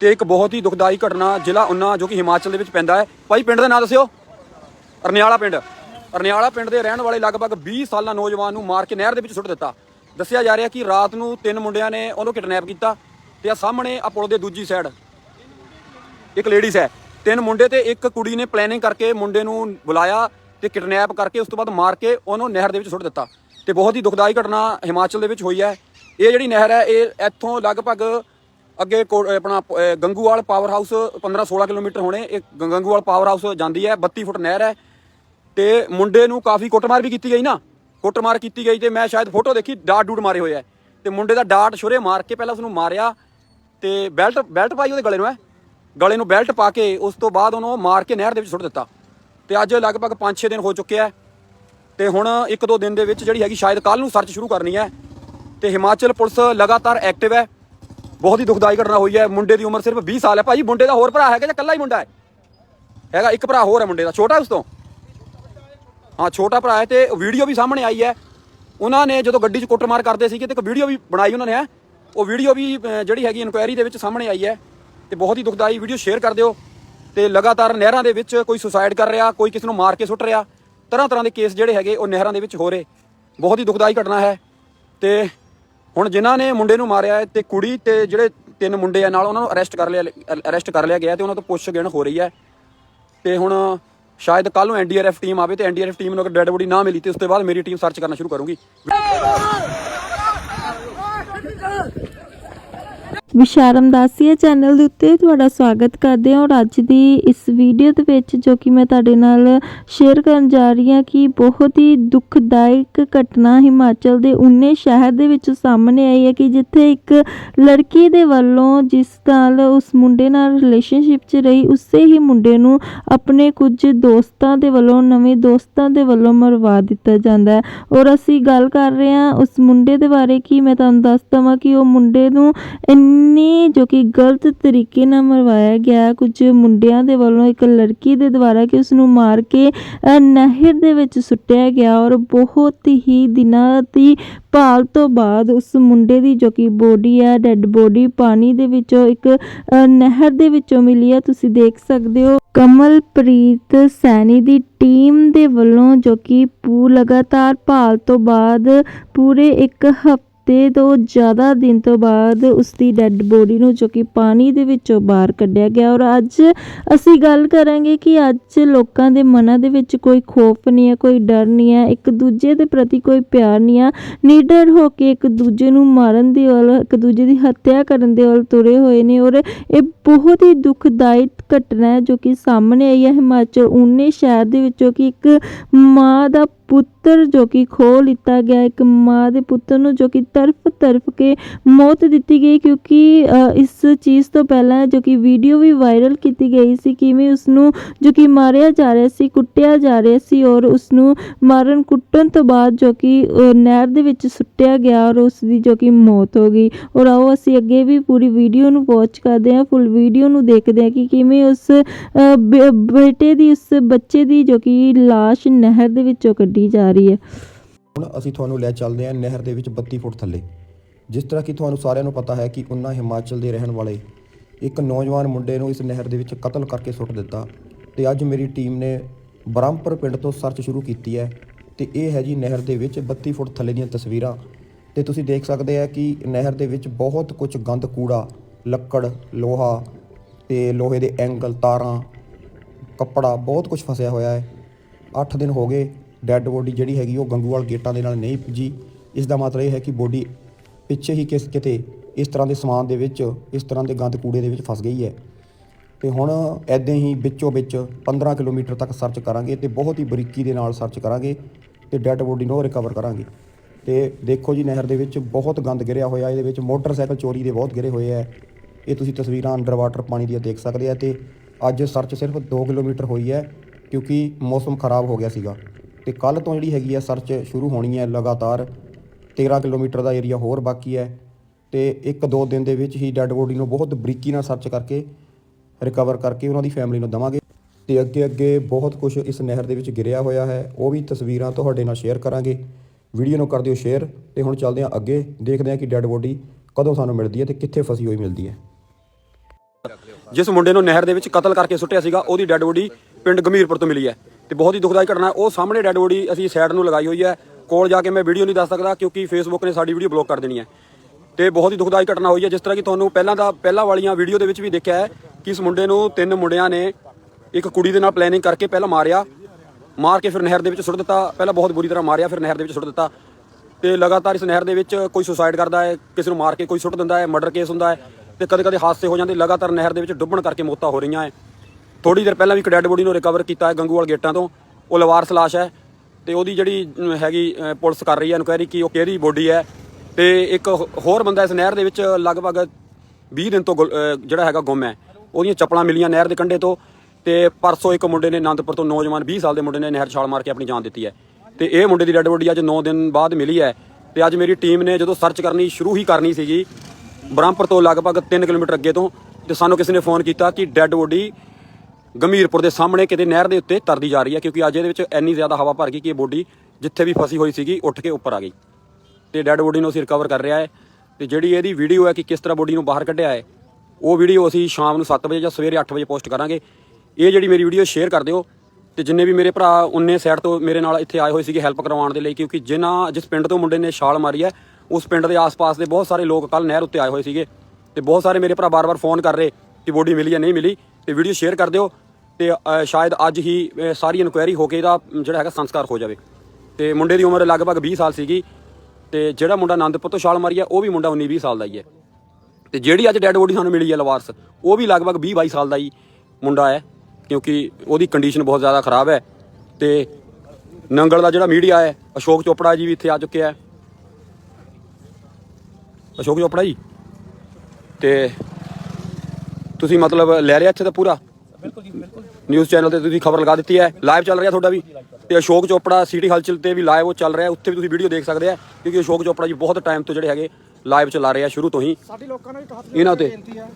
ਤੇ ਇੱਕ ਬਹੁਤ ਹੀ ਦੁਖਦਾਈ ਘਟਨਾ ਜ਼ਿਲ੍ਹਾ ਉਨਾ ਜੋ ਕਿ ਹਿਮਾਚਲ ਦੇ ਵਿੱਚ ਪੈਂਦਾ ਹੈ। ਭਾਈ, ਪਿੰਡ ਦਾ ਨਾਮ ਦੱਸਿਓ। ਅਰਨਿਆਲਾ ਪਿੰਡ। ਅਰਨਿਆਲਾ ਪਿੰਡ ਦੇ ਰਹਿਣ ਵਾਲੇ ਲਗਭਗ 20 ਸਾਲਾਂ ਨੌਜਵਾਨ ਨੂੰ ਮਾਰ ਕੇ ਨਹਿਰ ਦੇ ਵਿੱਚ ਸੁੱਟ ਦਿੱਤਾ। ਦੱਸਿਆ ਜਾ ਰਿਹਾ ਕਿ ਰਾਤ ਨੂੰ ਤਿੰਨ ਮੁੰਡਿਆਂ ਨੇ ਉਹਨੂੰ ਕਿਡਨੈਪ ਕੀਤਾ ਤੇ ਆ ਸਾਹਮਣੇ ਆ ਪੁਲ ਦੇ ਦੂਜੀ ਸਾਈਡ ਇੱਕ ਲੇਡੀਜ਼ ਹੈ। ਤਿੰਨ ਮੁੰਡੇ ਤੇ ਇੱਕ ਕੁੜੀ ਨੇ ਪਲੈਨਿੰਗ ਕਰਕੇ ਮੁੰਡੇ ਨੂੰ ਬੁਲਾਇਆ ਤੇ ਕਿਡਨੈਪ ਕਰਕੇ ਉਸ ਤੋਂ ਬਾਅਦ ਮਾਰ ਕੇ ਉਹਨੂੰ ਨਹਿਰ ਦੇ ਵਿੱਚ ਸੁੱਟ ਦਿੱਤਾ। ਤੇ ਬਹੁਤ ਹੀ ਦੁਖਦਾਈ ਘਟਨਾ ਹਿਮਾਚਲ ਦੇ ਵਿੱਚ ਹੋਈ ਹੈ। ਇਹ ਜਿਹੜੀ ਨਹਿਰ ਹੈ, ਇਹ ਇੱਥੋਂ ਲਗਭਗ ਅੱਗੇ ਕੋ- ਆਪਣਾ ਗੰਗੂਵਾਲ ਪਾਵਰ ਹਾਊਸ 15 16 ਕਿਲੋਮੀਟਰ ਹੋਣੇ, ਇਹ ਗ- ਗੰਗੂਵਾਲ ਪਾਵਰ ਹਾਊਸ ਜਾਂਦੀ ਹੈ 32 ਫੁੱਟ ਨਹਿਰ ਹੈ। ਤੇ ਮੁੰਡੇ ਨੂੰ ਕਾਫੀ ਕੁੱਟਮਾਰ ਵੀ ਕੀਤੀ ਗਈ ਨਾ। ਕੁੱਟਮਾਰ ਕੀਤੀ ਗਈ ਤੇ ਮੈਂ ਸ਼ਾਇਦ ਫੋਟੋ ਦੇਖੀ, ਡਾਟ ਡੂਟ ਮਾਰੇ ਹੋਏ ਆ ਤੇ ਮੁੰਡੇ ਦਾ ਡਾਟ ਛੁਰੇ ਮਾਰ ਕੇ ਪਹਿਲਾਂ ਉਸਨੂੰ ਮਾਰਿਆ ਤੇ ਬੈਲਟ ਬੈਲਟ ਪਾਈ ਉਹਦੇ ਗਲੇ ਨੂੰ ਹੈ। ਗਲੇ ਨੂੰ ਬੈਲਟ ਪਾ ਕੇ ਉਸ ਤੋਂ ਬਾਅਦ ਉਹਨੂੰ ਮਾਰ ਕੇ ਨਹਿਰ ਦੇ ਵਿੱਚ ਸੁੱਟ ਦਿੱਤਾ। ਤੇ ਅੱਜ ਲਗਭਗ 5-6 ਦਿਨ ਹੋ ਚੁੱਕੇ ਆ ਤੇ ਹੁਣ ਇੱਕ ਦੋ ਦਿਨ ਦੇ ਵਿੱਚ ਜਿਹੜੀ ਹੈਗੀ, ਸ਼ਾਇਦ ਕੱਲ ਨੂੰ ਸਰਚ ਸ਼ੁਰੂ ਕਰਨੀ ਹੈ। ਤੇ ਹਿਮਾਚਲ ਪੁਲਿਸ ਲਗਾਤਾਰ ਐਕਟਿਵ ਹੈ। ਬਹੁਤ ਹੀ ਦੁਖਦਾਈ ਘਟਨਾ ਹੋਈ ਹੈ। ਮੁੰਡੇ ਦੀ ਉਮਰ ਸਿਰਫ 20 ਸਾਲ ਹੈ। ਭਾਜੀ, ਮੁੰਡੇ ਦਾ ਹੋਰ ਭਰਾ ਹੈਗਾ ਜਾਂ ਇਕੱਲਾ ਹੀ ਮੁੰਡਾ ਹੈ? ਹੈਗਾ, ਇੱਕ ਭਰਾ ਹੋਰ ਹੈ ਮੁੰਡੇ ਦਾ। ਛੋਟਾ ਉਸ ਤੋਂ? ਹਾਂ, ਛੋਟਾ ਭਰਾ ਹੈ ਤੇ ਵੀਡੀਓ ਵੀ ਸਾਹਮਣੇ ਆਈ ਹੈ। ਉਹਨਾਂ ਨੇ ਜਦੋਂ ਗੱਡੀ 'ਚ ਕੁੱਟਮਾਰ ਕਰਦੇ ਸੀਗੇ ਤੇ ਇੱਕ ਵੀਡੀਓ ਵੀ ਬਣਾਈ ਉਹਨਾਂ ਨੇ, ਹੈ। ਉਹ ਵੀਡੀਓ ਵੀ ਜਿਹੜੀ ਹੈਗੀ ਇਨਕੁਆਇਰੀ ਦੇ ਵਿੱਚ ਸਾਹਮਣੇ ਆਈ ਹੈ ਤੇ ਬਹੁਤ ਹੀ ਦੁਖਦਾਈ ਵੀਡੀਓ ਸ਼ੇਅਰ ਕਰ ਦਿਓ। ਤੇ ਲਗਾਤਾਰ ਨਹਿਰਾਂ ਦੇ ਵਿੱਚ ਕੋਈ ਸੁਸਾਇਡ ਕਰ ਰਿਹਾ, ਕੋਈ ਕਿਸੇ ਨੂੰ ਮਾਰ ਕੇ ਸੁੱਟ ਰਿਹਾ। ਤਰ੍ਹਾਂ ਤਰ੍ਹਾਂ ਦੇ ਕੇਸ ਜਿਹੜੇ ਹੈਗੇ ਉਹ ਨਹਿਰਾਂ ਦੇ ਵਿੱਚ ਹੋ ਰਹੇ। ਬਹੁਤ ਹੀ ਦੁਖਦਾਈ ਘਟਨਾ ਹੈ। ਤੇ ਹੁਣ ਜਿਨ੍ਹਾਂ ਨੇ ਮੁੰਡੇ ਨੂੰ ਮਾਰਿਆ ਹੈ ਤੇ ਕੁੜੀ ਤੇ ਜਿਹੜੇ ਤਿੰਨ ਮੁੰਡੇ ਆ, ਨਾਲ ਉਹਨਾਂ ਨੂੰ ਅਰੈਸਟ ਕਰ ਲਿਆ, ਅਰੈਸਟ ਕਰ ਲਿਆ ਗਿਆ ਤੇ ਉਹਨਾਂ ਤੋਂ ਪੁੱਛਗਿੱਛ ਹੋ ਰਹੀ ਹੈ। ਤੇ ਹੁਣ ਸ਼ਾਇਦ ਕੱਲ ਨੂੰ ਐਨਡੀਆਰਐਫ ਟੀਮ ਆਵੇ ਤੇ ਐਨਡੀਆਰਐਫ ਟੀਮ ਨੂੰ ਅਗਰ ਡੈੱਡ ਬੋਡੀ ਨਾ ਮਿਲੀ ਤੇ ਉਸ ਤੋਂ ਬਾਅਦ ਮੇਰੀ ਟੀਮ ਸਰਚ ਕਰਨਾ ਸ਼ੁਰੂ ਕਰੂਗੀ। ਵਿਸ਼ਾਰਮ ਦਾਸੀਆ ਚੈਨਲ ਦੇ ਉੱਤੇ ਤੁਹਾਡਾ ਸਵਾਗਤ ਕਰਦੇ ਹਾਂ ਔਰ ਅੱਜ ਦੀ ਇਸ ਵੀਡੀਓ ਦੇ ਵਿੱਚ ਜੋ ਕਿ ਮੈਂ ਤੁਹਾਡੇ ਨਾਲ ਸ਼ੇਅਰ ਕਰਨ ਜਾ ਰਹੀ ਹਾਂ ਕਿ ਬਹੁਤ ਹੀ ਦੁਖਦਾਇਕ ਘਟਨਾ ਹਿਮਾਚਲ ਦੇ ਉਨੇ ਸ਼ਹਿਰ ਦੇ ਵਿੱਚ ਸਾਹਮਣੇ ਆਈ ਹੈ ਕਿ ਜਿੱਥੇ ਇੱਕ ਲੜਕੀ ਦੇ ਵੱਲੋਂ ਜਿਸ ਨਾਲ ਉਸ ਮੁੰਡੇ ਨਾਲ ਰਿਲੇਸ਼ਨਸ਼ਿਪ 'ਚ ਰਹੀ, ਉਸੇ ਹੀ ਮੁੰਡੇ ਨੂੰ ਆਪਣੇ ਕੁਝ ਦੋਸਤਾਂ ਦੇ ਵੱਲੋਂ, ਨਵੇਂ ਦੋਸਤਾਂ ਦੇ ਵੱਲੋਂ ਮਰਵਾ ਦਿੱਤਾ ਜਾਂਦਾ ਹੈ। ਔਰ ਅਸੀਂ ਗੱਲ ਕਰ ਰਹੇ ਹਾਂ ਉਸ ਮੁੰਡੇ ਦੇ ਬਾਰੇ ਕਿ ਮੈਂ ਤੁਹਾਨੂੰ ਦੱਸ ਦਵਾਂ ਕਿ ਉਹ ਮੁੰਡੇ ਨੂੰ ਇੰਨੀ ਜੋ ਕਿ ਗਲਤ ਤਰੀਕੇ ਨਾਲ ਮਰਵਾਇਆ ਗਿਆ, ਕੁਝ ਮੁੰਡਿਆਂ ਦੇ ਵੱਲੋਂ ਇੱਕ ਲੜਕੀ ਦੇ ਦੁਆਰਾ ਕਿ ਉਸ ਨੂੰ ਮਾਰ ਕੇ ਨਹਿਰ ਦੇ ਵਿੱਚ ਸੁੱਟਿਆ ਗਿਆ ਔਰ ਬਹੁਤ ਹੀ ਦਿਨਾਂ ਦੀ ਭਾਲ ਤੋਂ ਬਾਅਦ ਉਸ ਮੁੰਡੇ ਦੀ ਜੋ ਕਿ ਬੋਡੀ ਹੈ, ਡੈੱਡ ਬੋਡੀ ਪਾਣੀ ਦੇ ਵਿੱਚੋਂ ਇੱਕ ਨਹਿਰ ਦੇ ਵਿੱਚੋਂ ਮਿਲੀ ਹੈ, ਤੁਸੀਂ ਦੇਖ ਸਕਦੇ ਹੋ। ਕਮਲਪ੍ਰੀਤ ਸੈਣੀ ਦੀ ਟੀਮ ਦੇ ਵੱਲੋਂ ਜੋ ਕਿ ਪੂ ਲਗਾਤਾਰ ਭਾਲ ਤੋਂ ਬਾਅਦ ਪੂਰੇ ਇੱਕ ਹਫ਼ਤੇ ਤੋਂ ਜ਼ਿਆਦਾ ਦਿਨ ਤੋਂ ਬਾਅਦ ਉਸ ਦੀ ਡੈੱਡ ਬੋਡੀ ਨੂੰ ਜੋ ਕਿ ਪਾਣੀ ਦੇ ਵਿੱਚੋਂ ਬਾਹਰ ਕੱਢਿਆ ਗਿਆ ਔਰ ਅੱਜ ਅਸੀਂ ਗੱਲ ਕਰਾਂਗੇ ਕਿ ਅੱਜ ਲੋਕਾਂ ਦੇ ਮਨਾਂ ਦੇ ਵਿੱਚ ਕੋਈ ਖੋਫ ਨਹੀਂ ਹੈ, ਕੋਈ ਡਰ ਨਹੀਂ ਹੈ, ਇੱਕ ਦੂਜੇ ਦੇ ਪ੍ਰਤੀ ਕੋਈ ਪਿਆਰ ਨਹੀਂ ਹੈ, ਨਿਡਰ ਹੋ ਕੇ ਇੱਕ ਦੂਜੇ ਨੂੰ ਮਾਰਨ ਦੇ ਵੱਲ, ਇੱਕ ਦੂਜੇ ਦੀ ਹੱਤਿਆ ਕਰਨ ਦੇ ਵੱਲ ਤੁਰੇ ਹੋਏ ਨੇ ਔਰ ਇਹ ਬਹੁਤ ਹੀ ਦੁਖਦਾਈ ਘਟਨਾ ਹੈ ਜੋ ਕਿ ਸਾਹਮਣੇ ਆਈ ਹੈ ਹਿਮਾਚਲ ਉਨੇ ਸ਼ਹਿਰ ਦੇ ਵਿੱਚੋਂ ਕਿ ਇੱਕ ਮਾਂ ਦਾ ਪੁੱਤਰ ਜੋ ਕਿ ਖੋ ਲਿੱਤਾ ਗਿਆ, ਇੱਕ ਮਾਂ ਦੇ ਪੁੱਤਰ ਨੂੰ ਜੋ ਕਿ ਤਰਫ ਤਰਫ ਕੇ ਮੌਤ ਦਿੱਤੀ ਗਈ ਕਿਉਂਕਿ ਇਸ ਚੀਜ਼ ਤੋਂ ਪਹਿਲਾਂ ਜੋ ਕਿ ਵੀਡੀਓ ਵੀ ਵਾਇਰਲ ਕੀਤੀ ਗਈ ਸੀ, ਕਿਵੇਂ ਉਸ ਨੂੰ ਜੋ ਕਿ ਮਾਰਿਆ ਜਾ ਰਿਹਾ ਸੀ, ਕੁੱਟਿਆ ਜਾ ਰਿਹਾ ਸੀ ਔਰ ਉਸ ਨੂੰ ਮਾਰਨ ਕੁੱਟਣ ਤੋਂ ਬਾਅਦ ਜੋ ਕਿ ਨਹਿਰ ਦੇ ਵਿੱਚ ਸੁੱਟਿਆ ਗਿਆ ਔਰ ਉਸ ਦੀ ਜੋ ਕਿ ਮੌਤ ਹੋ ਗਈ। ਔਰ ਆਓ ਅਸੀਂ ਅੱਗੇ ਵੀ ਪੂਰੀ ਵੀਡੀਓ ਨੂੰ ਵਾਚ ਕਰਦੇ ਹਾਂ ਫੁੱਲ ਵੀਡੀਓ ਨੂੰ ਦੇਖਦੇ ਹਾਂ ਕਿ ਕਿਵੇਂ ਉਸ ਬੇ- ਬੇਟੇ ਦੀ, ਉਸ ਬੱਚੇ ਦੀ ਜੋ ਕਿ ਲਾਸ਼ ਨਹਿਰ ਦੇ ਵਿੱਚੋਂ ਕੱਢੀ ਜਾ ਰਹੀ ਹੈ। ਹੁਣ ਅਸੀਂ ਤੁਹਾਨੂੰ ਲੈ ਚੱਲਦੇ ਹਾਂ ਨਹਿਰ ਦੇ ਵਿੱਚ 32 ਫੁੱਟ ਥੱਲੇ। ਜਿਸ ਤਰ੍ਹਾਂ ਕਿ ਤੁਹਾਨੂੰ ਸਾਰਿਆਂ ਨੂੰ ਪਤਾ ਹੈ ਕਿ ਉਹਨਾਂ ਹਿਮਾਚਲ ਦੇ ਰਹਿਣ ਵਾਲੇ ਇੱਕ ਨੌਜਵਾਨ ਮੁੰਡੇ ਨੂੰ ਇਸ ਨਹਿਰ ਦੇ ਵਿੱਚ ਕਤਲ ਕਰਕੇ ਸੁੱਟ ਦਿੱਤਾ। ਤੇ ਅੱਜ ਮੇਰੀ ਟੀਮ ਨੇ ਬ੍ਰਹਮਪੁਰ ਪਿੰਡ ਤੋਂ ਸਰਚ ਸ਼ੁਰੂ ਕੀਤੀ ਹੈ ਤੇ ਇਹ ਹੈ ਜੀ ਨਹਿਰ ਦੇ ਵਿੱਚ 32 ਫੁੱਟ ਥੱਲੇ ਦੀਆਂ ਤਸਵੀਰਾਂ। ਤੇ ਤੁਸੀਂ ਦੇਖ ਸਕਦੇ ਆ ਕਿ ਨਹਿਰ ਦੇ ਵਿੱਚ ਬਹੁਤ ਕੁਝ ਗੰਦ ਕੂੜਾ, ਲੱਕੜ, ਲੋਹਾ ਤੇ ਲੋਹੇ ਦੇ ਐਂਗਲ, ਤਾਰਾਂ, ਕੱਪੜਾ ਬਹੁਤ ਕੁਝ ਫਸਿਆ ਹੋਇਆ ਹੈ। 8 ਦਿਨ ਹੋ ਗਏ ਡੈੱਡ ਬੋਡੀ ਜਿਹੜੀ ਹੈਗੀ ਉਹ ਗੰਗੂਵਾਲ ਗੇਟਾਂ ਦੇ ਨਾਲ ਨਹੀਂ ਪੁੱਜੀ। ਇਸ ਦਾ ਮਤਲਬ ਇਹ ਹੈ ਕਿ ਬੋਡੀ ਪਿੱਛੇ ਹੀ ਕਿਸ ਕਿਤੇ ਇਸ ਤਰ੍ਹਾਂ ਦੇ ਸਮਾਨ ਦੇ ਵਿੱਚ, ਇਸ ਤਰ੍ਹਾਂ ਦੇ ਗੰਦ ਕੂੜੇ ਦੇ ਵਿੱਚ ਫਸ ਗਈ ਹੈ। ਤੇ ਹੁਣ ਐਦਾਂ ਹੀ ਵਿੱਚੋਂ ਵਿੱਚ 15 ਕਿਲੋਮੀਟਰ ਤੱਕ ਸਰਚ ਕਰਾਂਗੇ ਤੇ ਬਹੁਤ ਹੀ ਬਰੀਕੀ ਦੇ ਨਾਲ ਸਰਚ ਕਰਾਂਗੇ ਤੇ ਡੈੱਡ ਬੋਡੀ ਨੂੰ ਰਿਕਵਰ ਕਰਾਂਗੇ। ਤੇ ਦੇਖੋ ਜੀ, ਨਹਿਰ ਦੇ ਵਿੱਚ ਬਹੁਤ ਗੰਦ ਗਿਰਿਆ ਹੋਇਆ, ਇਹਦੇ ਵਿੱਚ ਮੋਟਰਸਾਈਕਲ ਚੋਰੀ ਦੇ ਬਹੁਤ ਗਿਰੇ ਹੋਏ ਆ ਇਹ ਤੁਸੀਂ ਤਸਵੀਰਾਂ ਅੰਡਰ ਵਾਟਰ ਪਾਣੀ ਦੀਆਂ ਦੇਖ ਸਕਦੇ ਆ ਤੇ ਅੱਜ ਸਰਚ ਸਿਰਫ 2 ਕਿਲੋਮੀਟਰ ਹੋਈ ਹੈ ਕਿਉਂਕਿ ਮੌਸਮ ਖਰਾਬ ਹੋ ਗਿਆ ਸੀਗਾ। ਤੇ ਕੱਲ ਤੋਂ ਜਿਹੜੀ ਹੈਗੀ ਆ ਸਰਚ ਸ਼ੁਰੂ ਹੋਣੀ ਹੈ ਲਗਾਤਾਰ 13 ਕਿਲੋਮੀਟਰ ਦਾ ਏਰੀਆ ਹੋਰ ਬਾਕੀ ਹੈ ਤੇ ਇੱਕ ਦੋ ਦਿਨ ਦੇ ਵਿੱਚ ਹੀ ਡੈੱਡ ਬੋਡੀ ਨੂੰ ਬਹੁਤ ਬਰੀਕੀ ਨਾਲ ਸਰਚ ਕਰਕੇ ਰਿਕਵਰ ਕਰਕੇ ਉਹਨਾਂ ਦੀ ਫੈਮਿਲੀ ਨੂੰ ਦਵਾਂਗੇ। ਤੇ ਅੱਗੇ ਅੱਗੇ ਬਹੁਤ ਕੁਝ ਇਸ ਨਹਿਰ ਦੇ ਵਿੱਚ ਗਿਰਿਆ ਹੋਇਆ ਹੈ, ਉਹ ਵੀ ਤਸਵੀਰਾਂ ਤੁਹਾਡੇ ਨਾਲ ਸ਼ੇਅਰ ਕਰਾਂਗੇ। ਵੀਡੀਓ ਨੂੰ ਕਰ ਦਿਓ ਸ਼ੇਅਰ ਤੇ ਹੁਣ ਚੱਲਦੇ ਹਾਂ ਅੱਗੇ, ਦੇਖਦੇ ਹਾਂ ਕਿ ਡੈੱਡ ਬੋਡੀ ਕਦੋਂ ਸਾਨੂੰ ਮਿਲਦੀ ਹੈ ਤੇ ਕਿੱਥੇ ਫਸੀ ਹੋਈ ਮਿਲਦੀ ਹੈ। ਜਿਸ ਮੁੰਡੇ ਨੂੰ ਨਹਿਰ ਦੇ ਵਿੱਚ ਕਤਲ ਕਰਕੇ ਸੁੱਟਿਆ ਸੀਗਾ, ਉਹਦੀ ਡੈੱਡ ਬੋਡੀ ਪਿੰਡ ਗੰਭੀਰਪੁਰ ਤੋਂ ਮਿਲੀ ਹੈ। ਤੇ ਬਹੁਤ ਹੀ ਦੁਖਦਾਈ ਘਟਨਾ ਉਹ ਸਾਹਮਣੇ ਡੈੱਡ ਬੋਡੀ ਅਸੀਂ ਸਾਈਡ ਨੂੰ ਲਗਾਈ ਹੋਈ ਹੈ। ਕੋਲ ਜਾ ਕੇ ਮੈਂ ਵੀਡੀਓ ਨਹੀਂ ਦੱਸ ਸਕਦਾ ਕਿਉਂਕਿ ਫੇਸਬੁੱਕ ਨੇ ਸਾਡੀ ਵੀਡੀਓ ਬਲੌਕ ਕਰ ਦੇਣੀ ਹੈ। ਤੇ ਬਹੁਤ ਹੀ ਦੁਖਦਾਈ ਘਟਨਾ ਹੋਈ ਹੈ। ਜਿਸ ਤਰ੍ਹਾਂ ਕਿ ਤੁਹਾਨੂੰ ਪਹਿਲਾਂ ਦਾ ਪਹਿਲਾਂ ਵਾਲੀਆਂ ਵੀਡੀਓ ਦੇ ਵਿੱਚ ਵੀ ਦੇਖਿਆ ਹੈ ਕਿ ਇਸ ਮੁੰਡੇ ਨੂੰ ਤਿੰਨ ਮੁੰਡਿਆਂ ਨੇ ਇੱਕ ਕੁੜੀ ਦੇ ਨਾਲ ਪਲੈਨਿੰਗ ਕਰਕੇ ਪਹਿਲਾਂ ਮਾਰਿਆ। ਮਾਰ ਕੇ ਫਿਰ ਨਹਿਰ ਦੇ ਵਿੱਚ ਸੁੱਟ ਦਿੱਤਾ। ਪਹਿਲਾਂ ਬਹੁਤ ਬੁਰੀ ਤਰ੍ਹਾਂ ਮਾਰਿਆ, ਫਿਰ ਨਹਿਰ ਦੇ ਵਿੱਚ ਸੁੱਟ ਦਿੱਤਾ। ਤੇ ਲਗਾਤਾਰ ਇਸ ਨਹਿਰ ਦੇ ਵਿੱਚ ਕੋਈ ਸੁਸਾਈਡ ਕਰਦਾ ਹੈ, ਕਿਸੇ ਨੂੰ ਮਾਰ ਕੇ ਕੋਈ ਸੁੱਟ ਦਿੰਦਾ ਹੈ ਮਰਡਰ ਕੇਸ ਹੁੰਦਾ ਹੈ ਤੇ ਕਦੇ ਕਦੇ ਹਾਦਸੇ ਹੋ ਜਾਂਦੇ। ਲਗਾਤਾਰ ਨਹਿਰ ਦੇ ਵਿੱਚ ਡੁੱਬਣ ਕਰਕੇ ਮੌਤਾਂ ਹੋ ਰਹੀਆਂ ਹੈ। ਥੋੜੀ ਦੇਰ ਪਹਿਲਾਂ ਵੀ ਇੱਕ ਡੈੱਡ ਬੋਡੀ ਨੂੰ ਰਿਕਵਰ ਕੀਤਾ ਹੈ ਗੰਗੂਵਾਲ ਗੇਟਾਂ ਤੋਂ। ਉਹ ਲਵਾਰਸ ਲਾਸ਼ ਹੈ ਤੇ ਉਹਦੀ ਜਿਹੜੀ ਹੈਗੀ ਪੁਲਿਸ ਕਰ ਰਹੀ ਹੈ, ਇਨਕੁਆਇਰੀ ਕਿ ਉਹ ਕਿਹੜੀ ਬੋਡੀ ਹੈ। ਤੇ ਇੱਕ ਹੋ- ਹੋਰ ਬੰਦਾ ਇਸ ਨਹਿਰ ਦੇ ਵਿੱਚ ਲਗਭਗ 20 ਦਿਨ ਤੋਂ ਗੁਲ- ਜਿਹੜਾ ਹੈਗਾ ਗੁੰਮ ਹੈ। ਉਹਦੀਆਂ ਚੱਪਲਾਂ ਮਿਲੀਆਂ ਨਹਿਰ ਦੇ ਕੰਢੇ ਤੋਂ ਤੇ ਪਰਸੋਂ ਇੱਕ ਮੁੰਡੇ ਨੇ ਆਨੰਦਪੁਰ ਤੋਂ ਨੌਜਵਾਨ 20 ਸਾਲ ਦੇ ਮੁੰਡੇ ਨੇ ਨਹਿਰ ਛਾਲ ਮਾਰ ਕੇ ਆਪਣੀ ਜਾਨ ਦਿੱਤੀ ਹੈ। ਤੇ ਇਹ ਮੁੰਡੇ ਦੀ ਡੈੱਡ ਬੋਡੀ ਅੱਜ 9 ਦਿਨ ਬਾਅਦ ਮਿਲੀ ਹੈ ਤੇ ਅੱਜ ਮੇਰੀ ਟੀਮ ਨੇ ਜਦੋਂ ਸਰਚ ਕਰਨੀ ਸ਼ੁਰੂ ਹੀ ਕਰਨੀ ਸੀਗੀ, ਬ੍ਰਹਮਪੁਰ ਤੋਂ ਲਗਭਗ 3 ਕਿਲੋਮੀਟਰ ਅੱਗੇ ਤੋਂ, ਤੇ ਸਾਨੂੰ ਕਿਸੇ ਨੇ ਫੋਨ ਕੀਤਾ ਕਿ ਡੈੱਡ ਬੋਡੀ ਗੰਭੀਰਪੁਰ ਦੇ ਸਾਹਮਣੇ ਕਿਤੇ ਨਹਿਰ ਦੇ ਉੱਤੇ ਤਰਦੀ ਜਾ ਰਹੀ ਹੈ, ਕਿਉਂਕਿ ਅੱਜ ਇਹਦੇ ਵਿੱਚ ਇੰਨੀ ਜ਼ਿਆਦਾ ਹਵਾ ਭਰ ਗਈ ਕਿ ਇਹ ਬੋਡੀ ਜਿੱਥੇ ਵੀ ਫਸੀ ਹੋਈ ਸੀਗੀ, ਉੱਠ ਕੇ ਉੱਪਰ ਆ ਗਈ। ਤੇ ਡੈੱਡ ਬੋਡੀ ਨੂੰ ਅਸੀਂ ਰਿਕਵਰ ਕਰ ਰਿਹਾ ਹੈ। ਤੇ ਜਿਹੜੀ ਇਹਦੀ ਵੀਡੀਓ ਹੈ ਕਿ ਕਿਸ ਤਰ੍ਹਾਂ ਬੋਡੀ ਨੂੰ ਬਾਹਰ ਕੱਢਿਆ ਹੈ, ਉਹ ਵੀਡੀਓ ਅਸੀਂ ਸ਼ਾਮ ਨੂੰ 7 ਵਜੇ ਜਾਂ ਸਵੇਰੇ 8 ਵਜੇ ਪੋਸਟ ਕਰਾਂਗੇ। ਇਹ ਜਿਹੜੀ ਮੇਰੀ ਵੀਡੀਓ ਸ਼ੇਅਰ ਕਰ ਦਿਓ, ਤੇ ਜਿੰਨੇ ਵੀ ਮੇਰੇ ਭਰਾ ਉਨੇ ਸਾਈਡ ਤੋਂ ਮੇਰੇ ਨਾਲ ਇੱਥੇ ਆਏ ਹੋਏ ਸੀਗੇ ਹੈਲਪ ਕਰਵਾਉਣ ਦੇ ਲਈ, ਕਿਉਂਕਿ ਜਿਨ੍ਹਾਂ, ਜਿਸ ਪਿੰਡ ਤੋਂ ਮੁੰਡੇ ਨੇ ਛਾਲ ਮਾਰੀ ਹੈ, ਉਸ ਪਿੰਡ ਦੇ ਆਸ-ਪਾਸ ਦੇ ਬਹੁਤ ਸਾਰੇ ਲੋਕ ਕੱਲ ਨਹਿਰ ਉੱਤੇ ਆਏ ਹੋਏ ਸੀਗੇ। ਤੇ ਬਹੁਤ ਸਾਰੇ ਮੇਰੇ ਭਰਾ ਬਾਰ-ਬਾਰ ਫੋਨ ਕਰ ਰਹੇ ਕਿ ਬੋਡੀ ਮਿਲੀ ਜਾਂ ਨਹੀਂ ਮਿਲੀ। ਤੇ ਵੀਡੀਓ ਸ਼ੇਅਰ ਕਰ ਦਿਓ ਤੇ ਸ਼ਾਇਦ ਅੱਜ ਹੀ ਸਾਰੀ ਇਨਕੁਆਇਰੀ ਹੋ ਕੇ ਇਹਦਾ ਜਿਹੜਾ ਹੈਗਾ ਸੰਸਕਾਰ ਹੋ ਜਾਵੇ। ਤੇ ਮੁੰਡੇ ਦੀ ਉਮਰ ਲਗਭਗ 20 ਸਾਲ ਸੀਗੀ ਤੇ ਜਿਹੜਾ ਮੁੰਡਾ ਆਨੰਦਪੁਰ ਤੋਂ ਛਾਲ ਮਾਰੀ ਹੈ, ਉਹ ਵੀ ਮੁੰਡਾ 19 20 ਸਾਲ ਦਾ ਹੀ ਹੈ। ਤੇ ਜਿਹੜੀ ਅੱਜ ਡੈੱਡ ਬੋਡੀ ਸਾਨੂੰ ਮਿਲੀ ਹੈ ਲਵਾਰਸ, ਉਹ ਵੀ ਲਗਭਗ 20 22 ਸਾਲ ਦਾ ਹੀ ਮੁੰਡਾ ਹੈ, ਕਿਉਂਕਿ ਉਹਦੀ ਕੰਡੀਸ਼ਨ ਬਹੁਤ ਜ਼ਿਆਦਾ ਖਰਾਬ ਹੈ। ਤੇ ਨੰਗਲ ਦਾ ਜਿਹੜਾ ਮੀਡੀਆ ਹੈ, ਅਸ਼ੋਕ ਚੋਪੜਾ ਜੀ ਵੀ ਇੱਥੇ ਆ ਚੁੱਕਿਆ ਹੈ। ਅਸ਼ੋਕ ਚੋਪੜਾ ਜੀ। ਤੇ ਤੁਸੀਂ ਮਤਲਬ ਲੈ ਰਿਹਾ ਇੱਥੇ ਤਾਂ ਪੂਰਾ? ਬਿਲਕੁਲ ਜੀ ਬਿਲਕੁਲ। ਨਿਊਜ਼ ਚੈਨਲ ਤੇ ਤੁਸੀਂ ਖਬਰ ਲਗਾ ਦਿੱਤੀ ਹੈ। ਲਾਈਵ ਚੱਲ ਰਿਹਾ ਤੁਹਾਡਾ ਵੀ? ਤੇ ਅਸ਼ੋਕ ਚੋਪੜਾ ਸਿਟੀ ਹਲਚਲ ਤੇ ਵੀ ਲਾਈਵ ਉਹ ਚੱਲ ਰਿਹਾ। ਉੱਥੇ ਵੀ ਤੁਸੀਂ ਵੀਡੀਓ ਦੇਖ ਸਕਦੇ ਆ ਕਿਉਂਕਿ ਅਸ਼ੋਕ ਚੋਪੜਾ ਜੀ ਬਹੁਤ ਟਾਈਮ ਤੋਂ ਜਿਹੜੇ ਹੈਗੇ ਲਾਈਵ ਚਲਾ ਰਹੇ ਆ ਸ਼ੁਰੂ ਤੋਂ ਹੀ। ਸਾਡੀ ਲੋਕਾਂ ਨੂੰ ਇੱਕ ਹੱਥ ਇਹਨਾਂ ਤੇ। ਬੇਨਤੀ ਹੈ।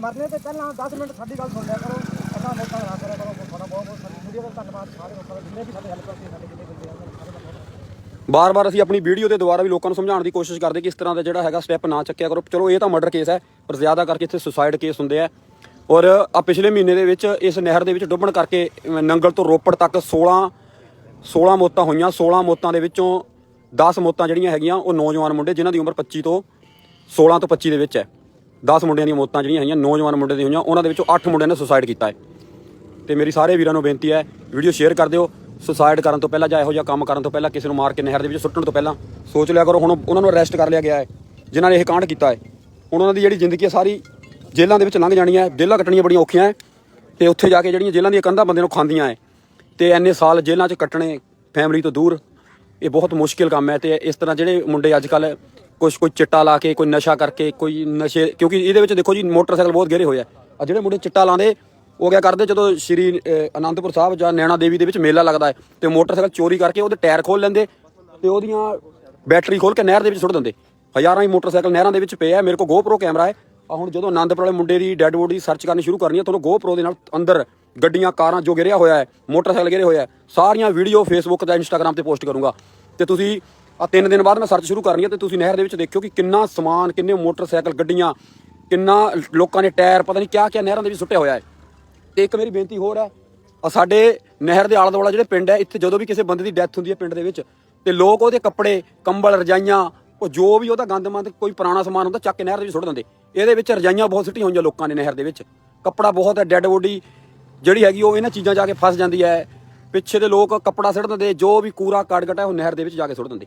ਮਰਨੇ ਤੋਂ ਪਹਿਲਾਂ 10 ਮਿੰਟ ਸਾਡੀ ਗੱਲ ਸੁਣ ਲਿਆ ਕਰੋ। ਅੱਧਾ ਮੋਟਾ ਨਾ ਕਰਿਆ ਕਰੋ। ਤੁਹਾਡਾ ਬਹੁਤ ਬਹੁਤ ਸਾਡੀ ਵੀਡੀਓ ਦਾ ਧੰਨਵਾਦ। ਸਾਰੇ ਲੋਕਾਂ ਦਾ ਜਿੰਨੇ ਵੀ ਸਾਡੇ ਹੈਲਪ ਕਰਦੇ ਸਾਡੇ ਜਿੰਨੇ ਬੰਦੇ ਆ ਦਾ ਬਾਰ-ਬਾਰ ਅਸੀਂ ਆਪਣੀ ਵੀਡੀਓ ਦੇ ਦੁਆਰਾ ਵੀ ਲੋਕਾਂ ਨੂੰ ਸਮਝਾਉਣ ਦੀ ਕੋਸ਼ਿਸ਼ ਕਰਦੇ ਕਿ ਇਸ ਤਰ੍ਹਾਂ ਦਾ ਜਿਹੜਾ ਹੈਗਾ ਸਟੈਪ ਨਾ ਚੱਕਿਆ ਕਰੋ। ਚਲੋ ਇਹ ਤਾਂ ਮਰਡਰ ਕੇਸ ਹੈ ਪਰ ਜ਼ਿਆਦਾ ਕਰਕੇ ਇੱਥੇ ਸੁਸਾਈਡ ਕੇਸ ਹੁੰਦੇ ਆ। ਔਰ ਆ ਪਿਛਲੇ ਮਹੀਨੇ ਦੇ ਵਿੱਚ ਇਸ ਨਹਿਰ ਦੇ ਵਿੱਚ ਡੁੱਬਣ ਕਰਕੇ ਨੰਗਲ ਤੋਂ ਰੋਪੜ ਤੱਕ 16 16 ਮੌਤਾਂ ਹੋਈਆਂ। 16 ਮੌਤਾਂ ਦੇ ਵਿੱਚੋਂ 10 ਮੌਤਾਂ ਜਿਹੜੀਆਂ ਹੈਗੀਆਂ, ਉਹ ਨੌਜਵਾਨ ਮੁੰਡੇ ਜਿਨ੍ਹਾਂ ਦੀ ਉਮਰ 25 ਤੋਂ 16 ਤੋਂ 25 ਦੇ ਵਿੱਚ ਹੈ। 10 ਮੁੰਡਿਆਂ ਦੀਆਂ ਮੌਤਾਂ ਜਿਹੜੀਆਂ ਹੈਗੀਆਂ, ਨੌਜਵਾਨ ਮੁੰਡੇ ਦੀਆਂ ਹੋਈਆਂ, ਉਹਨਾਂ ਦੇ ਵਿੱਚੋਂ 8 ਮੁੰਡਿਆਂ ਨੇ ਸੁਸਾਈਡ ਕੀਤਾ ਹੈ। ਤੇ ਮੇਰੀ ਸਾਰੇ ਵੀਰਾਂ ਨੂੰ ਬੇਨਤੀ ਹੈ, ਵੀਡੀਓ ਸ਼ੇਅਰ ਕਰ ਦਿਓ। ਸੁਸਾਈਡ ਕਰਨ ਤੋਂ ਪਹਿਲਾਂ ਜਾਂ ਇਹੋ ਜਿਹਾ ਕੰਮ ਕਰਨ ਤੋਂ ਪਹਿਲਾਂ, ਕਿਸੇ ਨੂੰ ਮਾਰ ਕੇ ਨਹਿਰ ਦੇ ਵਿੱਚ ਸੁੱਟਣ ਤੋਂ ਪਹਿਲਾਂ, ਸੋਚ ਲਿਆ ਕਰੋ, ਹੁਣ ਉਹਨਾਂ ਨੂੰ ਅਰੈਸਟ ਕਰ ਲਿਆ ਗਿਆ ਹੈ। ਜਿਨ੍ਹਾਂ ਨੇ ਇਹ ਕਾਂਡ ਕੀਤਾ ਹੈ ਹੁਣ ਉਹਨਾਂ ਦੀ ਜਿਹੜੀ ਜ਼ਿੰਦਗੀ ਹੈ, ਸਾਰੀ ਜੇਲ੍ਹਾਂ ਦੇ ਵਿੱਚ ਲੰਘ ਜਾਣੀਆਂ ਹੈ ਜੇਲ੍ਹਾਂ ਕੱਟਣੀਆਂ ਬੜੀਆਂ ਔਖੀਆਂ ਹੈ ਤੇ ਉੱਥੇ ਜਾ ਕੇ ਜਿਹੜੀਆਂ ਜੇਲ੍ਹਾਂ ਦੀਆਂ ਕੰਧਾਂ ਬੰਦੇ ਨੂੰ ਖਾਂਦੀਆਂ ਹੈ ਤੇ ਐਨੇ ਸਾਲ ਜੇਲ੍ਹਾਂ 'ਚ ਕੱਟਣੇ ਫੈਮਿਲੀ ਤੋਂ ਦੂਰ, ਇਹ ਬਹੁਤ ਮੁਸ਼ਕਿਲ ਕੰਮ ਹੈ ਤੇ ਇਸ ਤਰ੍ਹਾਂ ਜਿਹੜੇ ਮੁੰਡੇ ਅੱਜ ਕੱਲ ਕੁਝ ਕੋਈ ਚਿੱਟਾ ਲਾ ਕੇ, ਕੋਈ ਨਸ਼ਾ ਕਰਕੇ, ਕੋਈ ਨਸ਼ੇ, ਕਿਉਂਕਿ ਇਹਦੇ ਵਿੱਚ ਦੇਖੋ ਜੀ ਮੋਟਰਸਾਈਕਲ ਬਹੁਤ ਗਹਿਰੇ ਹੋਏ ਆ ਆ ਜਿਹੜੇ ਮੁੰਡੇ ਚਿੱਟਾ ਲਾਉਂਦੇ, ਉਹ ਕਿਆ ਕਰਦੇ ਜਦੋਂ ਸ਼੍ਰੀ ਅਨੰਦਪੁਰ ਸਾਹਿਬ ਜਾਂ ਨੈਣਾ ਦੇਵੀ ਦੇ ਵਿੱਚ ਮੇਲਾ ਲੱਗਦਾ ਹੈ ਤੇ ਮੋਟਰਸਾਈਕਲ ਚੋਰੀ ਕਰਕੇ ਉਹਦੇ ਟਾਇਰ ਖੋਲ ਲੈਂਦੇ, ਤੇ ਉਹਦੀਆਂ ਬੈਟਰੀ ਖੋਲ ਕੇ ਨਹਿਰ ਦੇ ਵਿੱਚ ਸੁੱਟ ਦਿੰਦੇ, ਹਜ਼ਾਰਾਂ ਹੀ ਮੋਟਰਸਾਈਕਲ ਨਹਿਰਾਂ ਦੇ ਵਿੱਚ ਪਏ ਆ ਮੇਰੇ ਕੋਲ GoPro ਕੈਮਰਾ ਹੈ ਆ ਹੁਣ ਜਦੋਂ ਆਨੰਦਪੁਰ ਵਾਲੇ ਮੁੰਡੇ ਦੀ ਡੈੱਡ ਬੋਡੀ ਸਰਚ ਕਰਨੀ ਸ਼ੁਰੂ ਕਰਨੀ ਹੈ ਤੁਹਾਨੂੰ GoPro ਦੇ ਨਾਲ ਅੰਦਰ ਗੱਡੀਆਂ, ਕਾਰਾਂ ਜੋ ਗਿਰਿਆ ਹੋਇਆ ਹੈ, ਮੋਟਰਸਾਈਕਲ ਗਿਰੇ ਹੋਇਆ ਹੈ, ਸਾਰੀਆਂ ਵੀਡੀਓ ਫੇਸਬੁੱਕ ਤੇ ਇੰਸਟਾਗ੍ਰam ਤੇ ਪੋਸਟ ਕਰੂੰਗਾ। ਤੇ ਤੁਸੀਂ ਆ ਤਿੰਨ ਦਿਨ ਬਾਅਦ ਮੈਂ ਸਰਚ ਸ਼ੁਰੂ ਕਰਨੀ ਹੈ ਤੇ ਤੁਸੀਂ ਨਹਿਰ ਦੇ ਵਿੱਚ ਦੇਖਿਓ ਕਿ ਕਿੰਨਾ ਸਮਾਨ, ਕਿੰਨੇ ਮੋਟਰਸਾਈਕਲ, ਗੱਡੀਆਂ, ਕਿੰਨਾ ਲੋਕਾਂ ਨੇ ਟਾਇਰ, ਪਤਾ ਨਹੀਂ ਕਿਆ ਕਿਆ ਨਹਿਰਾਂ ਦੇ ਵਿੱਚ ਸੁੱਟਿਆ ਹੋਇਆ ਹੈ। ਤੇ ਇੱਕ ਮੇਰੀ ਬੇਨਤੀ ਹੋਰ ਹੈ ਆ ਸਾਡੇ ਨਹਿਰ ਦੇ ਆਲਾ ਦੁਆਲਾ ਜਿਹੜੇ ਪਿੰਡ ਹੈ, ਇੱਥੇ ਜਦੋਂ ਵੀ ਕਿਸੇ ਬੰਦੇ ਦੀ ਡੈਥ ਹੁੰਦੀ ਹੈ ਪਿੰਡ ਦੇ ਵਿੱਚ, ਤੇ ਲੋਕ ਉਹਦੇ ਕੱਪੜੇ, ਕੰਬਲ, ਰਜਾਈਆਂ, ਉਹ ਜੋ ਵੀ ਉਹਦਾ ਗੰਦਮੰਦ ਕੋਈ ਪੁਰਾਣਾ ਸਮਾਨ ਹੁੰਦਾ, ਚੱਕ ਕੇ ਨਹਿਰ ਦੇ ਵਿੱਚ ਸੁੱਟ ਦਿੰਦੇ। ਇਹਦੇ ਵਿੱਚ ਰਜਾਈਆਂ ਬਹੁਤ ਸਿੱਟੀਆਂ ਹੋਈਆਂ ਲੋਕਾਂ ਨੇ ਨਹਿਰ ਦੇ ਵਿੱਚ। ਕੱਪੜਾ ਬਹੁਤ ਹੈ ਡੈੱਡ ਬੋਡੀ ਜਿਹੜੀ ਹੈਗੀ ਉਹ ਇਹਨਾਂ ਚੀਜ਼ਾਂ ਜਾ ਕੇ ਫਸ ਜਾਂਦੀ ਹੈ। ਪਿੱਛੇ ਦੇ ਲੋਕ ਕੱਪੜਾ ਸੁੱਟ ਦਿੰਦੇ, ਜੋ ਵੀ ਕੂੜਾ ਕਾੜ ਕਟਾ ਉਹ ਨਹਿਰ ਦੇ ਵਿੱਚ ਜਾ ਕੇ ਸੁੱਟ ਦਿੰਦੇ।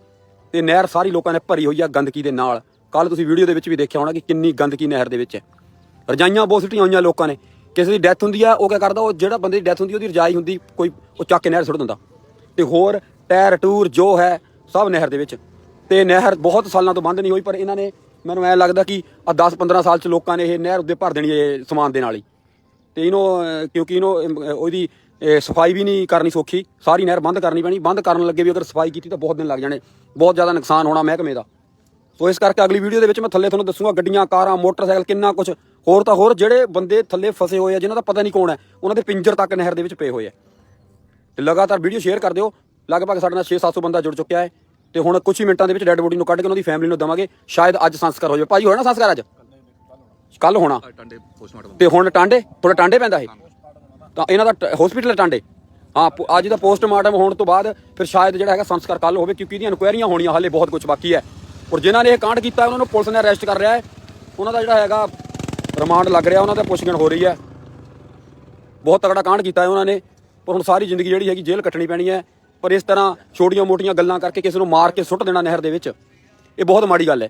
ਤੇ ਨਹਿਰ ਸਾਰੀ ਲੋਕਾਂ ਨੇ ਭਰੀ ਹੋਈ ਆ ਗੰਦਗੀ ਦੇ ਨਾਲ। ਕੱਲ ਤੁਸੀਂ ਵੀਡੀਓ ਦੇ ਵਿੱਚ ਵੀ ਦੇਖਿਆ ਹੋਣਾ ਕਿ ਕਿੰਨੀ ਗੰਦਗੀ ਨਹਿਰ ਦੇ ਵਿੱਚ ਹੈ। ਰਜਾਈਆਂ ਬਹੁਤ ਸਿੱਟੀਆਂ ਹੋਈਆਂ ਲੋਕਾਂ ਨੇ। ਕਿਸੇ ਦੀ ਡੈਥ ਹੁੰਦੀ ਆ, ਉਹ ਕੀ ਕਰਦਾ, ਉਹ ਜਿਹੜਾ ਬੰਦੇ ਦੀ ਡੈਥ ਹੁੰਦੀ, ਉਹਦੀ ਰਜਾਈ ਹੁੰਦੀ, ਕੋਈ ਉਹ ਚੱਕ ਕੇ ਨਹਿਰ ਸੁੱਟ ਦਿੰਦਾ। ਤੇ ਹੋਰ ਟਾਇਰ, ਟੂਰ ਜੋ ਹੈ, ਸਭ ਨਹਿਰ ਦੇ ਵਿੱਚ। ਤੇ ਨਹਿਰ ਬਹੁਤ ਸਾਲਾਂ ਤੋਂ ਬੰਦ ਨਹੀਂ ਹੋਈ, ਪਰ ਇਹਨਾਂ ਨੇ ਮੈਨੂੰ ਐ ਲੱਗਦਾ ਕਿ ਆ 10 15 ਸਾਲ ਚ ਲੋਕਾਂ ਨੇ ਇਹ ਨਹਿਰ ਉੱਤੇ ਭਰ ਦੇਣੀ ਹੈ ਸਮਾਨ ਦੇ ਨਾਲ ਹੀ। ਤੇ ਇਹਨੂੰ ਕਿਉਂਕਿ ਇਹਨੂੰ ਉਹਦੀ ਸਫ਼ਾਈ ਵੀ ਨਹੀਂ ਕਰਨੀ ਸੌਖੀ। ਸਾਰੀ ਨਹਿਰ ਬੰਦ ਕਰਨੀ ਪੈਣੀ। ਬੰਦ ਕਰਨ ਲੱਗੇ ਵੀ ਅਗਰ ਸਫ਼ਾਈ ਕੀਤੀ ਤਾਂ ਬਹੁਤ ਦਿਨ ਲੱਗ ਜਾਣੇ। ਬਹੁਤ ਜ਼ਿਆਦਾ ਨੁਕਸਾਨ ਹੋਣਾ ਮਹਿਕਮੇ ਦਾ। ਸੋ ਇਸ ਕਰਕੇ ਅਗਲੀ ਵੀਡੀਓ ਦੇ ਵਿੱਚ ਮੈਂ ਥੱਲੇ ਤੁਹਾਨੂੰ ਦੱਸੂਗਾ ਗੱਡੀਆਂ, ਕਾਰਾਂ, ਮੋਟਰਸਾਈਕਲ ਕਿੰਨਾ ਕੁਝ ਹੋਰ ਤਾਂ ਹੋਰ ਜਿਹੜੇ ਬੰਦੇ ਥੱਲੇ ਫਸੇ ਹੋਏ ਆ, ਜਿਨ੍ਹਾਂ ਦਾ ਪਤਾ ਨਹੀਂ ਕੌਣ ਹੈ, ਉਹਨਾਂ ਦੇ ਪਿੰਜਰ ਤੱਕ ਨਹਿਰ ਦੇ ਵਿੱਚ ਪਏ ਹੋਏ ਆ। ਤੇ ਲਗਾਤਾਰ ਵੀਡੀਓ ਸ਼ੇਅਰ ਕਰ ਦਿਓ। ਲਗਭਗ ਸਾਡੇ ਨਾਲ 6-700 ਬੰਦਾ ਜੁੜ ਚੁੱਕਿਆ ਹੈ। ਤੇ ਹੁਣ ਕੁਝ ਹੀ ਮਿੰਟਾਂ ਦੇ ਵਿੱਚ ਡੈੱਡ ਬੋਡੀ ਨੂੰ ਕੱਢ ਕੇ ਉਹਨਾਂ ਦੀ ਫੈਮਿਲੀ ਨੂੰ ਦਵਾਂਗੇ। ਸ਼ਾਇਦ ਅੱਜ ਸੰਸਕਾਰ ਹੋ ਜਾਵੇ। ਹੋਇਆ ਨਾ ਸੰਸਕਾਰ ਅੱਜ? ਕੱਲ ਹੋਣਾ। ਟਾਂਡੇ ਪੋਸਟਮਾਰਟਮ ਤੇ ਹੁਣ ਟਾਂਡੇ? ਥੋੜਾ ਟਾਂਡੇ ਪੈਂਦਾ ਇਹ? ਤਾਂ ਇਹਨਾਂ ਦਾ ਹਸਪੀਟਲ ਟਾਂਡੇ? ਹਾਂ ਅੱਜ ਦਾ ਪੋਸਟਮਾਰਟਮ ਹੋਣ ਤੋਂ ਬਾਅਦ ਫਿਰ ਸ਼ਾਇਦ ਜਿਹੜਾ ਹੈਗਾ ਸੰਸਕਾਰ ਕੱਲ ਹੋਵੇ ਕਿਉਂਕਿ ਇਹਦੀਆਂ ਇਨਕੁਆਇਰੀਆਂ ਹੋਣੀਆਂ ਹਾਲੇ ਬਹੁਤ ਕੁਝ ਬਾਕੀ ਹੈ। ਔਰ ਜਿਨ੍ਹਾਂ ਨੇ ਇਹ ਕਾਂਡ ਕੀਤਾ ਉਹਨਾਂ ਨੂੰ ਪੁਲਿਸ ਨੇ ਅਰੈਸਟ ਕਰ ਰਿਹਾ ਹੈ। ਉਹਨਾਂ ਦਾ ਜਿਹੜਾ ਹੈਗਾ ਰਿਮਾਂਡ ਲੱਗ ਰਿਹਾ ਉਹਨਾਂ ਦਾ ਪੁੱਛਗਿੱਛ ਹੋ ਰਹੀ ਹੈ। ਬਹੁਤ ਤਗੜਾ ਕਾਂਡ ਕੀਤਾ ਹੈ ਉਹਨਾਂ ਨੇ। ਪਰ ਹੁਣ ਸਾਰੀ ਜ਼ਿੰਦਗੀ ਜਿਹੜੀ ਹੈਗੀ ਜੇਲ੍ਹ ਕੱਟਣੀ ਪੈਣੀ ਹੈ। ਪਰ ਇਸ ਤਰ੍ਹਾਂ ਛੋਟੀਆਂ-ਮੋਟੀਆਂ ਗੱਲਾਂ ਕਰਕੇ ਕਿਸੇ ਨੂੰ ਮਾਰ ਕੇ ਸੁੱਟ ਦੇਣਾ ਨਹਿਰ ਦੇ ਵਿੱਚ ਇਹ ਬਹੁਤ ਮਾੜੀ ਗੱਲ ਹੈ।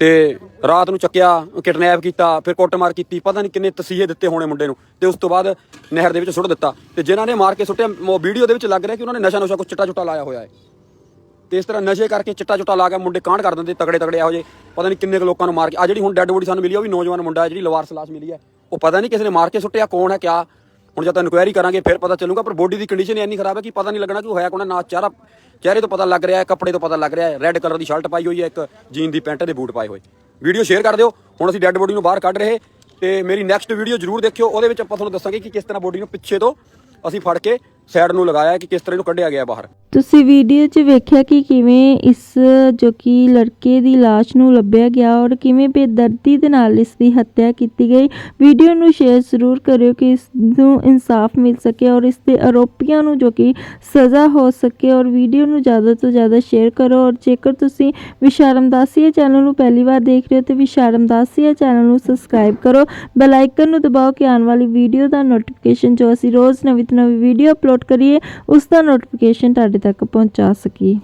ਤੇ ਰਾਤ ਨੂੰ ਚੱਕਿਆ ਕਿਡਨੈਪ ਕੀਤਾ ਫਿਰ ਕੁੱਟਮਾਰ ਕੀਤੀ ਪਤਾ ਨਹੀਂ ਕਿੰਨੇ ਤਸੀਹੇ ਦਿੱਤੇ ਹੋਣੇ ਮੁੰਡੇ ਨੂੰ ਤੇ ਉਸ ਤੋਂ ਬਾਅਦ ਨਹਿਰ ਦੇ ਵਿੱਚ ਸੁੱਟ ਦਿੱਤਾ। ਤੇ ਜਿਨ੍ਹਾਂ ਨੇ ਮਾਰ ਕੇ ਸੁੱਟਿਆ ਉਹ ਵੀਡੀਓ ਦੇ ਵਿੱਚ ਲੱਗ ਰਿਹਾ ਕਿ ਉਹਨਾਂ ਨੇ ਨਸ਼ਾ ਨੁਸ਼ਾ ਕੁਛ ਚਿੱਟਾ ਚੁੱਟਾ ਲਾਇਆ ਹੋਇਆ ਹੈ। ਤੇ ਇਸ ਤਰ੍ਹਾਂ ਨਸ਼ੇ ਕਰਕੇ ਚਿੱਟਾ ਚੁੱਟਾ ਲਾ ਕੇ ਮੁੰਡੇ ਕਾਂਡ ਕਰ ਦਿੰਦੇ ਤਗੜੇ ਤਗੜੇ ਇਹੋ ਜਿਹੇ ਪਤਾ ਨਹੀਂ ਕਿੰਨੇ ਕੁ ਲੋਕਾਂ ਨੂੰ ਮਾਰ ਕੇ ਆ ਜਿਹੜੀ ਹੁਣ ਡੈੱਡ ਬੋਡੀ ਸਾਨੂੰ ਮਿਲੀ ਆ, ਉਹ ਵੀ ਨੌਜਵਾਨ ਮੁੰਡਾ ਹੈ ਜਿਹੜੀ ਲਵਾਰਸ ਲਾਸ਼ ਮਿਲੀ ਹੈ ਉਹ ਪਤਾ ਨਹੀਂ ਕਿਸੇ ਨੇ ਮਾਰ ਕੇ ਸੁੱਟਿਆ ਕੌਣ ਹੈ ਕਿਆ ਹੁਣ ਜਦ ਇਨਕੁਆਇਰੀ ਕਰਾਂਗੇ, ਫਿਰ ਪਤਾ ਚੱਲੂਗਾ, ਪਰ ਬੋਡੀ ਦੀ ਕੰਡੀਸ਼ਨ ਇੰਨੀ ਖਰਾਬ ਹੈ ਕਿ ਪਤਾ ਨਹੀਂ ਲੱਗਣਾ ਕਿ ਹੋਇਆ ਕੋਣਾ ਨਾ ਚਿਹਰਾ ਚਿਹਰੇ ਤੋਂ ਪਤਾ ਲੱਗ ਰਿਹਾ ਹੈ, ਕੱਪੜੇ ਤੋਂ ਪਤਾ ਲੱਗ ਰਿਹਾ ਹੈ ਰੈੱਡ ਕਲਰ ਦੀ ਸ਼ਰਟ ਪਾਈ ਹੋਈ ਹੈ ਇੱਕ ਜੀਨ ਦੀ ਪੈਂਟ ਦੇ ਬੂਟ ਪਾਏ ਹੋਏ। ਵੀਡੀਓ ਸ਼ੇਅਰ ਕਰ ਦਿਓ, ਹੁਣ ਅਸੀਂ ਡੈੱਡ ਬੋਡੀ ਨੂੰ ਬਾਹਰ ਕੱਢ ਰਹੇ, ਤੇ ਮੇਰੀ ਨੈਕਸਟ ਵੀਡੀਓ ਜਰੂਰ ਦੇਖਿਓ, ਉਹਦੇ ਵਿੱਚ ਆਪਾਂ ਤੁਹਾਨੂੰ ਦੱਸਾਂਗੇ ਕਿ ਕਿਸ ਤਰ੍ਹਾਂ ਬੋਡੀ ਨੂੰ ਪਿੱਛੇ ਤੋਂ ਅਸੀਂ ਫੜ ਕੇ ਸਾਈਡ ਨੂੰ ਲਗਾਇਆ ਕਿ ਕਿਸ ਤਰ੍ਹਾਂ ਇਹਨੂੰ ਕੱਢਿਆ ਗਿਆ ਬਾਹਰ। ਤੁਸੀਂ ਵੀਡੀਓ 'ਚ ਵੇਖਿਆ ਕਿ ਕਿਵੇਂ ਇਸ, ਜੋ ਕਿ ਲੜਕੇ ਦੀ ਲਾਸ਼ ਨੂੰ ਲੱਭਿਆ ਗਿਆ ਔਰ ਕਿਵੇਂ ਬੇਦਰਦੀ ਦੇ ਨਾਲ ਇਸ ਦੀ ਹੱਤਿਆ ਕੀਤੀ ਗਈ। ਵੀਡੀਓ ਨੂੰ ਸ਼ੇਅਰ ਜ਼ਰੂਰ ਕਰਿਓ ਕਿ ਇਸ ਨੂੰ ਇਨਸਾਫ ਮਿਲ ਸਕੇ ਔਰ ਇਸ ਦੇ ਆਰੋਪੀਆਂ ਨੂੰ ਜੋ ਕਿ ਸਜ਼ਾ ਹੋ ਸਕੇ ਔਰ ਵੀਡੀਓ ਨੂੰ ਜ਼ਿਆਦਾ ਤੋਂ ਜ਼ਿਆਦਾ ਸ਼ੇਅਰ ਕਰੋ ਔਰ ਜੇਕਰ ਤੁਸੀਂ ਵਿਸ਼ਾਰਮ ਦਾਸੀਆ ਚੈਨਲ ਨੂੰ ਪਹਿਲੀ ਵਾਰ ਦੇਖ ਰਹੇ ਹੋ ਤੇ ਵਿਸ਼ਾਰਮ ਦਾਸੀਆ ਚੈਨਲ ਨੂੰ ਸਬਸਕ੍ਰਾਈਬ ਕਰੋ। ਬੈਲ ਆਈਕਨ ਨੂੰ ਦਬਾਓ ਕਿ ਆਉਣ ਵਾਲੀ ਵੀਡੀਓ ਦਾ ਨੋਟੀਫਿਕੇਸ਼ਨ ਜੋ ਅਸੀਂ ਰੋਜ਼ ਨਵੀਂ ਤੋਂ ਨਵੀਂ ਵੀਡੀਓ ਅਪਲੋਡ ਅਪਲੋਡ ਕਰੀਏ ਉਸ ਦਾ ਨੋਟੀਫਿਕੇਸ਼ਨ ਤੁਹਾਡੇ ਤੱਕ ਪਹੁੰਚਾ ਸਕੀਏ।